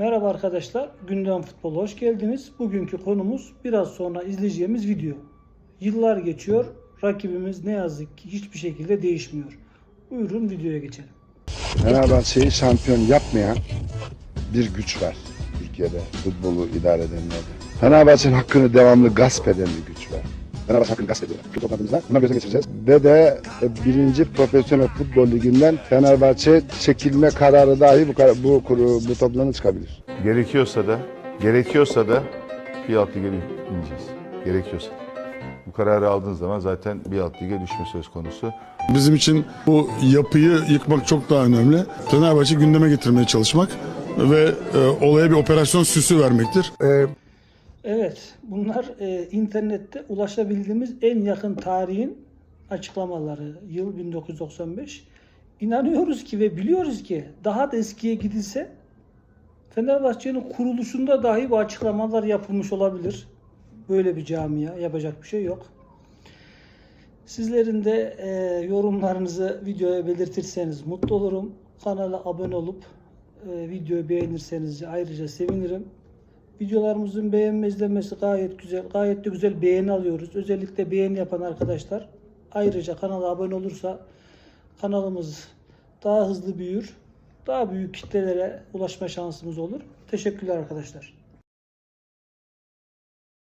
Merhaba arkadaşlar, Gündem Futbol'a hoş geldiniz. Bugünkü konumuz biraz sonra izleyeceğimiz video. Yıllar geçiyor, rakibimiz ne yazık ki hiçbir şekilde değişmiyor. Buyurun videoya geçelim. Fenerbahçe'yi şampiyon yapmayan bir güç var Türkiye'de futbolu idare edenlerde. Fenerbahçe'nin hakkını devamlı gasp eden bir güç. Fenerbahçe hakkını gasp ediyorlar. Şu toplantımızda bunları gözden geçireceğiz. Ve de e, birinci profesyonel futbol liginden Fenerbahçe çekilme kararı dahi bu, bu, kuru- bu toplanı çıkabilir. Gerekiyorsa da, gerekiyorsa da bir alt lige ineceğiz. Gerekiyorsa. Bu kararı aldığınız zaman zaten bir alt lige düşme söz konusu. Bizim için bu yapıyı yıkmak çok daha önemli. Fenerbahçe gündeme getirmeye çalışmak ve e, olaya bir operasyon süsü vermektir. Evet, bunlar e, internette ulaşabildiğimiz en yakın tarihin açıklamaları. Yıl 1995. İnanıyoruz ki ve biliyoruz ki daha da eskiye gidilse Fenerbahçe'nin kuruluşunda dahi bu açıklamalar yapılmış olabilir. Böyle bir camia yapacak bir şey yok. Sizlerin de e, yorumlarınızı videoya belirtirseniz mutlu olurum. Kanala abone olup e, videoyu beğenirseniz ayrıca sevinirim. Videolarımızın beğenme izlenmesi gayet güzel. Gayet de güzel beğeni alıyoruz. Özellikle beğeni yapan arkadaşlar ayrıca kanala abone olursa kanalımız daha hızlı büyür. Daha büyük kitlelere ulaşma şansımız olur. Teşekkürler arkadaşlar.